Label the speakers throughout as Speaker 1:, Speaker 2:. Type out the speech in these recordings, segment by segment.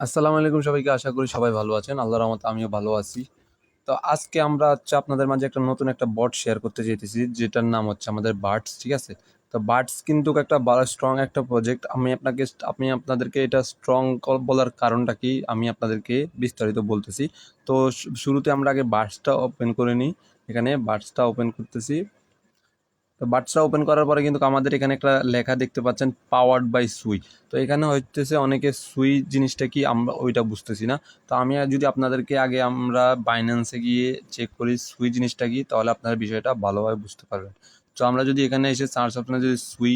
Speaker 1: আসসালামু আলাইকুম সবাইকে, আশা করি সবাই ভালো আছেন। আল্লাহর রহমতে আমিও ভালো আছি। তো আজকে আমরা হচ্ছে আপনাদের মাঝে একটা নতুন একটা বট শেয়ার করতে চাইতেছি, যেটার নাম হচ্ছে আমাদের বার্ডস ঠিক আছে? তো বার্ডস কিন্তু একটা স্ট্রং একটা প্রজেক্ট আমি আপনাকে, আমি আপনাদেরকে এটা স্ট্রং বলার কারণটা কি, আমি আপনাদেরকে বিস্তারিত বলতেছি। তো শুরুতে আমরা আগে বার্ডসটা ওপেন করে নিই। এখানে বার্ডসটা ওপেন করতেছি। তো বাটসটা ওপেন করার পরে কিন্তু আমাদের এখানে একটা লেখা দেখতে পাচ্ছেন পাওয়ার্ড বাই সুই তো এখানে হচ্ছে অনেকে সুই জিনিসটা কি আমরা ওইটা বুঝতেছি না। তো আমি যদি আপনাদেরকে আগে আমরা বাইন্যান্সে গিয়ে চেক করি সুই জিনিসটা কি, তাহলে আপনারা বিষয়টা ভালোভাবে বুঝতে পারবেন। তো আমরা যদি এখানে এসে সার্চ অপশনে যদি সুই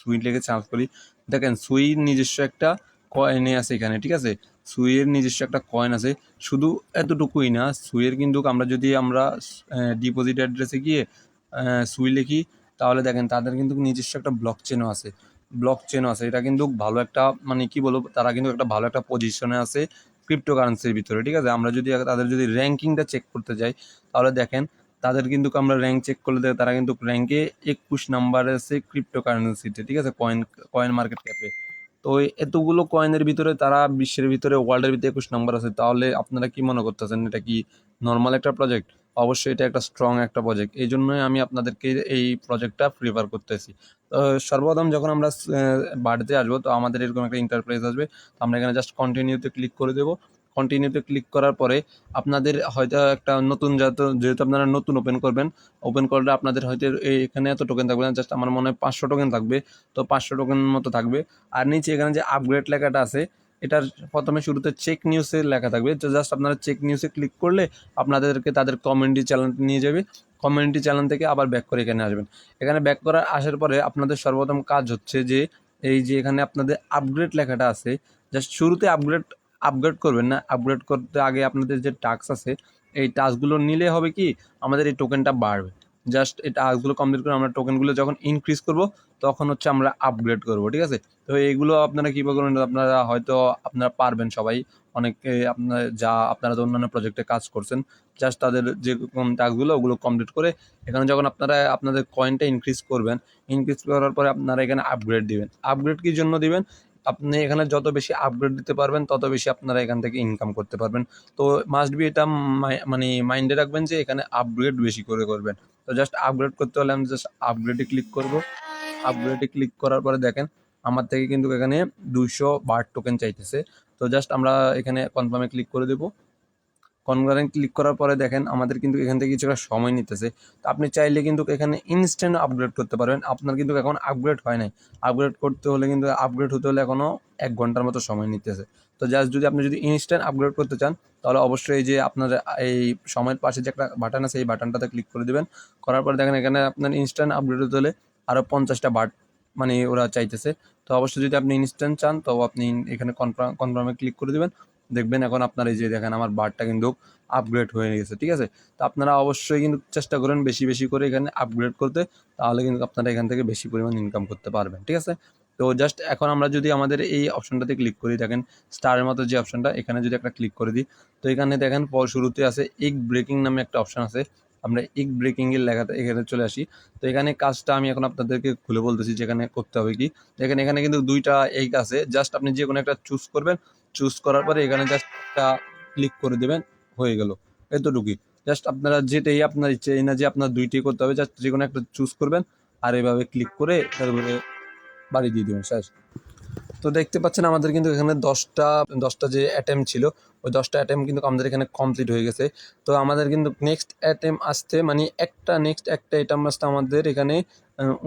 Speaker 1: সুই লিখে সার্চ করি, দেখেন সুই নিজস্ব একটা কয়েনে আছে এখানে, ঠিক আছে? সুইয়ের নিজস্ব একটা কয়েন আছে, শুধু এতটুকুই না সুইয়ের কিন্তু আমরা যদি আমরা ডিপোজিট অ্যাড্রেসে গিয়ে সুই লিখি, তাহলে দেখেন তাদের কিন্তু নিজস্ব একটা ব্লক চেনও আছে। ব্লক চেনও আছে। এটা কিন্তু ভালো একটা মানে কি বলব, তারা কিন্তু একটা ভালো একটা পজিশনে আছে ক্রিপ্টোকারেন্সির ভিতরে, ঠিক আছে? আমরা যদি তাদের যদি র্যাঙ্কিংটা চেক করতে যাই, তাহলে দেখেন তাদের কিন্তু আমরা র্যাঙ্ক চেক করলে দেখি তারা কিন্তু র্যাঙ্কে একুশ নাম্বারে আছে ক্রিপ্টোকারেন্সিতে ঠিক আছে? কয়েন কয়েন মার্কেট ক্যাপে তো এতগুলো কয়েনের ভিতরে তারা বিশ্বের ভিতরে ওয়ার্ল্ডের ভিতরে একুশ নাম্বার আছে। তাহলে আপনারা কি মনে করতেছেন? এটা কি নর্মাল একটা প্রজেক্ট অবশ্যই এটা একটা স্ট্রং একটা প্রজেক্ট এই জন্যই আমি আপনাদেরকে এই প্রজেক্টটা প্রিফার করতেছি। তো সর্বপ্রথম যখন আমরা বাড়িতে আসব, তো আমাদের এরকম একটা ইন্টারপ্রাইজ আসবে। তো আমরা এখানে জাস্ট কন্টিনিউতে ক্লিক করে দেবো। কন্টিনিউতে ক্লিক করার পরে আপনাদের হয়তো একটা নতুন যেহেতু যেহেতু আপনারা নতুন ওপেন করবেন ওপেন করলে আপনাদের হয়তো এই- এখানে এত টোকেন থাকবে না জাস্ট আমার মনে হয় পাঁচশো টোকেন থাকবে। তো পাঁচশো টোকেন মতো থাকবে। আর নিচে এখানে যে আপগ্রেড লেখাটা আছে এটার প্রথমে শুরুতে চেক নিউজে লেখা থাকবে। তো জাস্ট আপনারা চেক নিউজে ক্লিক করলে আপনাদেরকে তাদের কমিউনিটি চ্যানেল নিয়ে যাবে। কমিউনিটি চ্যানেল থেকে আবার ব্যাক করে এখানে আসবেন। এখানে ব্যাক করার আসার পরে আপনাদের সর্বপ্রথম কাজ হচ্ছে যে, এই যে এখানে আপনাদের আপগ্রেড লেখাটা আছে জাস্ট শুরুতে আপগ্রেড আপগ্রেড করবেন না। আপগ্রেড করতে আগে আপনাদের যে টাস্ক আছে, এই টাস্কগুলো নিলে হবে কি, আমাদের এই টোকেনটা বাড়বে। জাস্ট এই টাস্কগুলো কমপ্লিট করে আমরা টোকেনগুলো যখন ইনক্রিজ করব, তখন হচ্ছে আমরা আপগ্রেড করব, ঠিক আছে? তো এইগুলো আপনারা কীভাবে করবেন, আপনারা হয়তো আপনারা পারবেন সবাই। অনেকে আপনার যা, আপনারা তো অন্যান্য প্রজেক্টে কাজ করছেন জাস্ট তাদের যে টাস্কগুলো ওগুলো কমপ্লিট করে এখানে যখন আপনারা আপনাদের কয়েনটা ইনক্রিজ করবেন ইনক্রিজ করার পরে আপনারা এখানে আপগ্রেড দিবেন। আপগ্রেড কী জন্য দিবেন? আপনি এখানে যত বেশি আপগ্রেড দিতে পারবেন, তত বেশি আপনারা এখান থেকে ইনকাম করতে পারবেন। তো মাস্ট বি এটা মানে মাইন্ডে রাখবেন যে এখানে আপগ্রেড বেশি করে করবেন। তো জাস্ট আপগ্রেড করতে হলে আমি জাস্ট আপগ্রেডে ক্লিক করব। আপগ্রেডে ক্লিক করার পরে দেখেন, আমার থেকে কিন্তু এখানে দুইশো বার টোকেন চাইতেছে। তো জাস্ট আমরা এখানে কনফার্মে ক্লিক করে দেবো। কনফার্মে ক্লিক করার পরে দেখেন আমাদের কিন্তু এখান থেকে কিছুটা সময় নিতেছে। তো আপনি চাইলে কিন্তু এখানে ইনস্ট্যান্ট আপগ্রেড করতে পারবেন। আপনার কিন্তু এখন আপগ্রেড হয় নাই। আপগ্রেড করতে হলে কিন্তু আপগ্রেড হতে হলে এখনও এক ঘণ্টার মতো সময় নিতেছে। তো জাস্ট যদি আপনি যদি ইনস্ট্যান্ট আপগ্রেড করতে চান, তাহলে অবশ্যই এই যে আপনার এই সময়ের পাশে যে একটা বাটন আছে, এই বাটনটাতে ক্লিক করে দেবেন। করার পরে দেখেন এখানে আপনার ইনস্ট্যান্ট আপগ্রেড হতে হলে আরও পঞ্চাশটা বাট মানে ওরা চাইতেছে। তো অবশ্যই যদি আপনি ইনস্ট্যান্ট চান, তো আপনি এখানে কনফার্ম কনফার্মে ক্লিক করে দেবেন। দেখবেন এখন আপনার এই যে দেখেন আমার বারটা কিন্তু আপগ্রেড হয়ে গেছে, ঠিক আছে? তো আপনারা অবশ্যই কিন্তু চেষ্টা করেন বেশি বেশি করে এখানে আপগ্রেড করতে, তাহলে কিন্তু আপনারা এখান থেকে বেশি পরিমাণ ইনকাম করতে পারবেন, ঠিক আছে? তো জাস্ট এখন আমরা যদি আমাদের এই অপশনটাতে ক্লিক করি, দেখেন স্টারের মতো যে অপশনটা এখানে যদি একটা ক্লিক করে দিই, তো এখানে দেখেন পর শুরুতে আছে এগ ব্রেকিং নামে একটা অপশন আছে আমরা ইক ব্রেকিংয়ের লেখাতে এখানে চলে আসি। তো এখানে কাজটা আমি এখন আপনাদেরকে খুলে বলতেছি যেখানে করতে হবে কি। দেখেন এখানে কিন্তু দুইটা এই আছে। জাস্ট আপনি যে কোনো একটা চুজ করবেন। চুজ করার পরে এখানে জাস্ট একটা ক্লিক করে দেবেন, হয়ে গেল। এতটুকুই। জাস্ট আপনারা যেটাই আপনার ইচ্ছে, এই না যে আপনার দুইটাই করতে হবে। জাস্ট যে কোনো একটা চুজ করবেন আর এভাবে ক্লিক করে তারপরে বাড়ি দিয়ে দেবেন, শেষ। তো দেখতে পাচ্ছেন আমাদের কিন্তু এখানে দশটা দশটা যে অ্যাটেম ছিল, ওই দশটা অ্যাটেম কিন্তু আমাদের এখানে কমপ্লিট হয়ে গেছে। তো আমাদের কিন্তু নেক্সট অ্যাটেম আসতে মানে একটা নেক্সট একটা অ্যাটেম আসতে আমাদের এখানে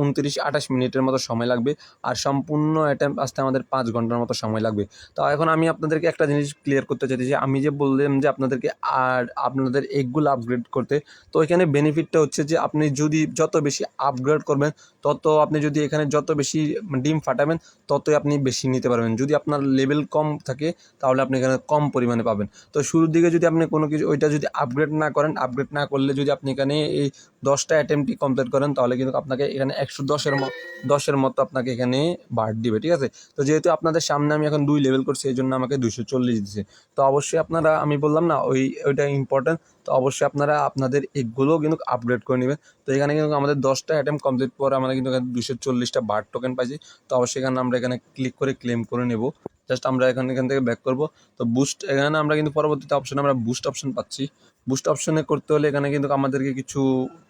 Speaker 1: উনত্রিশ আঠাশ মিনিটের মতো সময় লাগবে আর সম্পূর্ণ অ্যাটেম আসতে আমাদের পাঁচ ঘণ্টার মতো সময় লাগবে। তো এখন আমি আপনাদেরকে একটা জিনিস ক্লিয়ার করতে চাইছি আমি যে বললাম যে আপনাদেরকে আর আপনাদের এগুলো আপগ্রেড করতে, তো এখানে বেনিফিটটা হচ্ছে যে আপনি যদি যত বেশি আপগ্রেড করবেন, তত আপনি যদি এখানে যত বেশি ডিম ফাটাবেন, ততই আপনি বেশি নিতে পারবেন। যদি আপনার লেভেল কম থাকে, তাহলে আপনি এখানে কম পরিমাণে পাবেন। তো শুরুর দিকে যদি আপনি কোনো কিছু, ওইটা যদি আপগ্রেড না করেন আপগ্রেড না করলে যদি আপনি এখানে এই দশটা অ্যাটেম্পটি কমপ্লিট করেন, তাহলে কিন্তু আপনাকে এখানে একশো দশের দশের মতো আপনাকে এখানে বাড় দিবে, ঠিক আছে? তো যেহেতু আপনাদের সামনে আমি এখন দুই লেভেল করছি, এই জন্য আমাকে দুশো চল্লিশ দিচ্ছে তো অবশ্যই আপনারা, আমি বললাম না, ওই, ওইটা ইম্পর্টেন্ট তো অবশ্যই আপনারা আপনাদের এগুলো কিন্তু আপগ্রেড করে নেবেন। তো এখানে কিন্তু আমাদের দশটা অ্যাটেম্প কমপ্লিট পরে আমরা কিন্তু দুশো চল্লিশটা বার টোকেন পাইছি। তো অবশ্যই এখানে আমরা এখানে ক্লিক করে ক্লেম করে নেব। জাস্ট আমরা এখান এখান থেকে ব্যাক করব। তো বুস্ট এখানে আমরা কিন্তু পরবর্তীতে অপশানে আমরা বুস্ট অপশন পাচ্ছি। বুস্ট অপশনে করতে হলে এখানে কিন্তু আমাদেরকে কিছু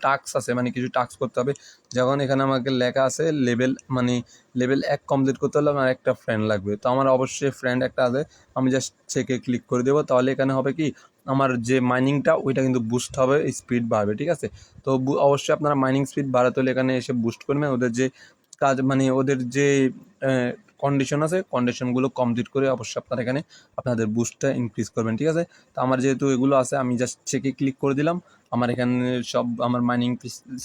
Speaker 1: টাস্ক আছে মানে কিছু টাস্ক করতে হবে। যখন এখানে আমাকে লেখা আছে লেভেল মানে লেভেল এক কমপ্লিট করতে হলে আমার একটা ফ্রেন্ড লাগবে। তো আমার অবশ্যই ফ্রেন্ড একটা আছে, আমি জাস্ট চেকে ক্লিক করে দেবো। তাহলে এখানে হবে কি? আমার যে মাইনিংটা ওইটা কিন্তু বুস্ট হবে স্পিড বাড়বে, ঠিক আছে? তো অবশ্যই আপনারা মাইনিং স্পিড বাড়াতে হলে এখানে এসে বুস্ট করবেন। ওদের যে কাজ মানে ওদের যে কন্ডিশন আছে কন্ডিশনগুলো কমপ্লিট করে অবশ্যই আপনারা এখানে আপনাদের বুস্টটা ইনক্রিজ করবেন, ঠিক আছে? তো আমার যেহেতু এগুলো আছে, আমি জাস্ট চেকে ক্লিক করে দিলাম। আমার এখানে সব, আমার মাইনিং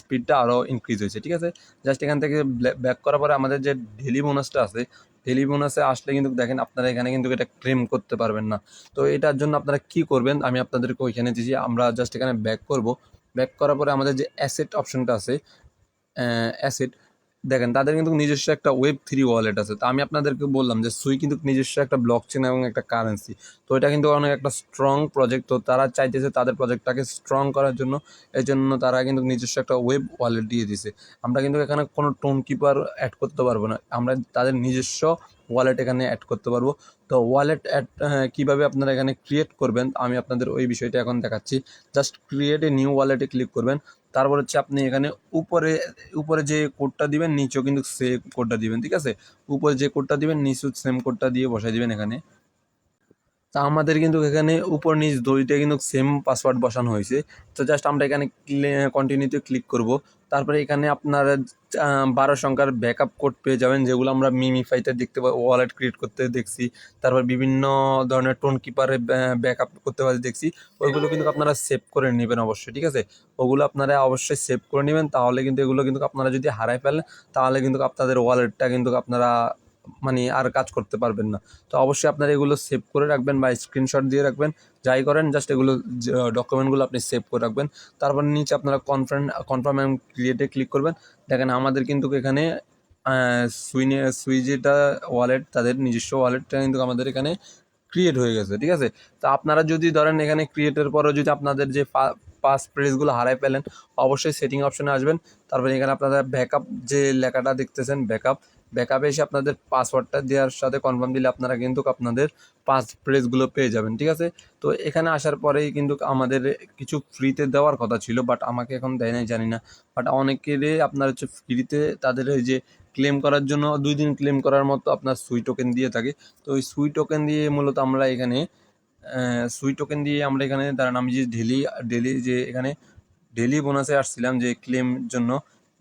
Speaker 1: স্পিডটা আরও ইনক্রিজ হয়েছে, ঠিক আছে? জাস্ট এখান থেকে ব্যাক করার পরে আমাদের যে ডেলি বোনাসটা আছে ডেলি বোনাসে আসলে কিন্তু দেখেন আপনারা এখানে কিন্তু এটা ক্লেম করতে পারবেন না। তো এটার জন্য আপনারা কি করবেন? আমি আপনাদেরকে ওইখানে দিয়েছি আমরা জাস্ট এখানে ব্যাক করব। ব্যাক করার পরে আমাদের যে অ্যাসেট অপশনটা আছে অ্যাসেট দেখেন, তাদের কিন্তু নিজস্ব একটা ওয়েব থ্রি ওয়ালেট আছে। তো আমি আপনাদেরকে বললাম যে সুই কিন্তু নিজস্ব একটা ব্লক চেন এবং একটা কারেন্সি তো এটা কিন্তু অনেক একটা স্ট্রং প্রজেক্ট তো তারা চাইতেছে তাদের প্রজেক্টটাকে স্ট্রং করার জন্য। এই জন্য তারা কিন্তু নিজস্ব একটা ওয়েব ওয়ালেট দিয়ে দিছে। আমরা কিন্তু এখানে কোনো টোন কিপার অ্যাড করতে পারব না। আমরা তাদের নিজস্ব ওয়ালেট এখানে অ্যাড করতে পারব। তো ওয়ালেট অ্যাড কীভাবে আপনারা এখানে ক্রিয়েট করবেন, আমি আপনাদের ওই বিষয়টা এখন দেখাচ্ছি। জাস্ট ক্রিয়েট এ নিউ ওয়ালেটে ক্লিক করবেন। তারপর হচ্ছে আপনি এখানে উপরে উপরে যে কোডটা দিবেন, নিচেও কিন্তু সে কোডটা দিবেন, ঠিক আছে? উপরে যে কোডটা দিবেন, নিচেও সেম কোডটা দিয়ে বসাই দিবেন এখানে। তা আমাদের কিন্তু এখানে উপর নিচ দুইটা কিন্তু সেম পাসওয়ার্ড বসানো হয়েছে। তো জাস্ট আমরা এখানে কন্টিনিউতে ক্লিক করব। তারপরে এখানে আপনারা বারো সংখ্যার ব্যাকআপ কোড পেয়ে যাবেন, যেগুলো আমরা মিমিফাইতে দেখতে পাই ওয়ালেট ক্রিয়েট করতে দেখছি। তারপর বিভিন্ন ধরনের টোন কিপারে ব্যাকআপ করতে পারি দেখছি। ওইগুলো কিন্তু আপনারা সেভ করে নেবেন অবশ্যই, ঠিক আছে? ওগুলো আপনারা অবশ্যই সেভ করে নেবেন, তাহলে কিন্তু এগুলো কিন্তু আপনারা যদি হারাই ফেলেন, তাহলে কিন্তু আপনাদের ওয়ালেটটা কিন্তু আপনারা মানে আর কাজ করতে পারবেন না। তো অবশ্যই আপনারা এগুলো সেভ করে রাখবেন বা স্ক্রিনশট দিয়ে রাখবেন। যাই করেন জাস্ট এগুলো ডকুমেন্টগুলো আপনি সেভ করে রাখবেন। তারপর নিচে আপনারা কনফার্ম কনফার্ম অ্যান্ড ক্রিয়েটে ক্লিক করবেন। দেখেন আমাদের কিন্তু এখানে সুইনে সুইজেটা ওয়ালেট তাদের নিজস্ব ওয়ালেটটা কিন্তু আমাদের এখানে ক্রিয়েট হয়ে গেছে, ঠিক আছে? তো আপনারা যদি ধরেন এখানে ক্রিয়েটের পরও যদি আপনাদের যে পাস প্রেসগুলো হারাই পেলেন অবশ্যই সেটিং অপশনে আসবেন। তারপরে এখানে আপনারা ব্যাকআপ যে লেখাটা দেখতেছেন ব্যাকআপ ব্যাকআপে এসে আপনাদের পাসওয়ার্ডটা দেওয়ার সাথে কনফার্ম দিলে আপনারা কিন্তু আপনাদের পাস প্রেসগুলো পেয়ে যাবেন, ঠিক আছে? তো এখানে আসার পরেই কিন্তু আমাদের কিছু ফ্রিতে দেওয়ার কথা ছিল বাট আমাকে এখন দেয় নাই, জানি না। বাট অনেকেরই আপনার হচ্ছে ফ্রিতে তাদের ওই যে ক্লেম করার জন্য দুই দিন ক্লেম করার মতো আপনার সুই টোকেন দিয়ে থাকে। তো ওই সুই টোকেন দিয়ে মূলত আমরা এখানে সুই টোকেন দিয়ে আমরা এখানে, দাঁড়ান, আমি যে ডেলি ডেলি যে এখানে ডেলি বোনাসে আসছিলাম যে ক্লেম জন্য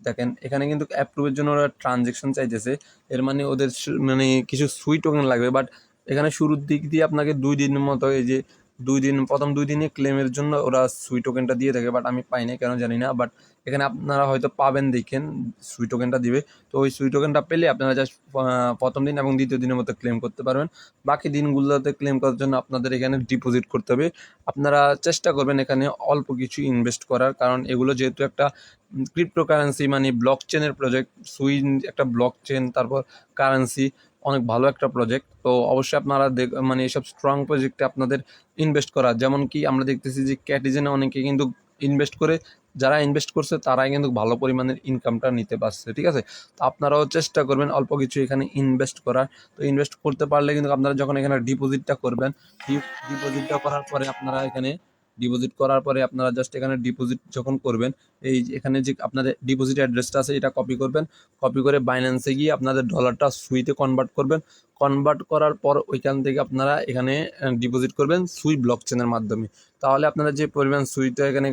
Speaker 1: দেখেন, এখানে কিন্তু অ্যাপ্রুভের জন্য ওরা ট্রানজেকশন চাইতেছে। এর মানে ওদের মানে কিছু সুই টোকেন লাগবে বাট এখানে শুরুর দিক দিয়ে আপনাকে দুই দিনের মতো এই যে দুই দিন, প্রথম দুই দিনে ক্লেমের জন্য ওরা সুই টোকেনটা দিয়ে থাকে বাট আমি পাই না কেন জানি না বাট এখানে আপনারা হয়তো পাবেন, দেখেন সুই টোকেনটা দিবে। তো ওই সুই টোকেনটা পেলে আপনারা জাস্ট প্রথম দিন এবং দ্বিতীয় দিনের মতো ক্লেম করতে পারবেন। বাকি দিনগুলোতে ক্লেম করার জন্য আপনাদের এখানে ডিপোজিট করতে হবে। আপনারা চেষ্টা করবেন এখানে অল্প কিছু ইনভেস্ট করার, কারণ এগুলো যেহেতু একটা ক্রিপ্টোকারেন্সি মানে ব্লক চেনের প্রজেক্ট সুইন একটা ব্লক চেন তারপর কারেন্সি অনেক ভালো একটা প্রজেক্ট তো অবশ্যই আপনারা দেখ মানে এসব স্ট্রং প্রজেক্টে আপনাদের ইনভেস্ট করা। যেমন কি আমরা দেখতেছি যে ক্যাটিজেনে অনেকে কিন্তু ইনভেস্ট করে, যারা ইনভেস্ট করছে তারাই কিন্তু ভালো পরিমাণের ইনকামটা নিতে পারছে, ঠিক আছে? তো আপনারাও চেষ্টা করবেন অল্প কিছু এখানে ইনভেস্ট করার। তো ইনভেস্ট করতে পারলে কিন্তু আপনারা যখন এখানে ডিপোজিটটা করবেন ডিপোজিটটা করার পরে আপনারা এখানে ডিপোজিট করার পরে আপনারা জাস্ট এখানে ডিপোজিট যখন করবেন, এই এখানে যে আপনাদের ডিপোজিট অ্যাড্রেসটা আছে, এটা কপি করবেন। কপি করে বাইন্যান্সে গিয়ে আপনাদের ডলারটা সুইতে কনভার্ট করবেন। কনভার্ট করার পর ওইখান থেকে আপনারা এখানে ডিপোজিট করবেন সুই ব্লক চেনের মাধ্যমে। তাহলে আপনারা যে পরিমাণ সুইটা এখানে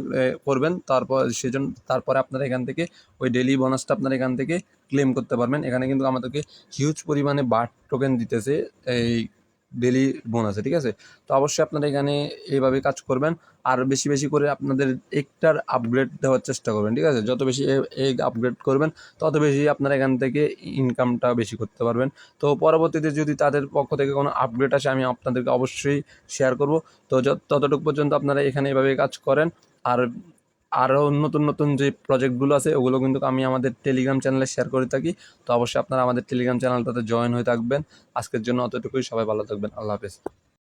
Speaker 1: করবেন, তারপর সেজন্য তারপরে আপনারা এখান থেকে ওই ডেলি বোনাসটা আপনারা এখান থেকে ক্লেম করতে পারবেন। এখানে কিন্তু আমাদেরকে হিউজ পরিমাণে বার্ট টোকেন দিতেছে এই ডেলি বোনাসে ঠিক আছে? তো অবশ্যই আপনারা এখানে এইভাবে কাজ করবেন। আর বেশি বেশি করে আপনাদের একটার আপগ্রেড দেওয়ার চেষ্টা করবেন, ঠিক আছে? যত বেশি এগ আপগ্রেড করবেন, তত বেশি আপনারা এখান থেকে ইনকামটা বেশি করতে পারবেন। তো পরবর্তীতে যদি তাদের পক্ষ থেকে কোনো আপগ্রেড আসে, আমি আপনাদেরকে অবশ্যই শেয়ার করব। তো ততটুকু পর্যন্ত আপনারা এখানে এভাবে কাজ করেন। আর আরও নতুন নতুন যে প্রজেক্টগুলো আছে, ওগুলো কিন্তু আমি আমাদের টেলিগ্রাম চ্যানেলে শেয়ার করে থাকি। তো অবশ্যই আপনারা আমাদের টেলিগ্রাম চ্যানেলটাতে জয়েন হয়ে থাকবেন। আজকের জন্য অতটুকুই। সবাই ভালো থাকবেন। আল্লাহ হাফেজ।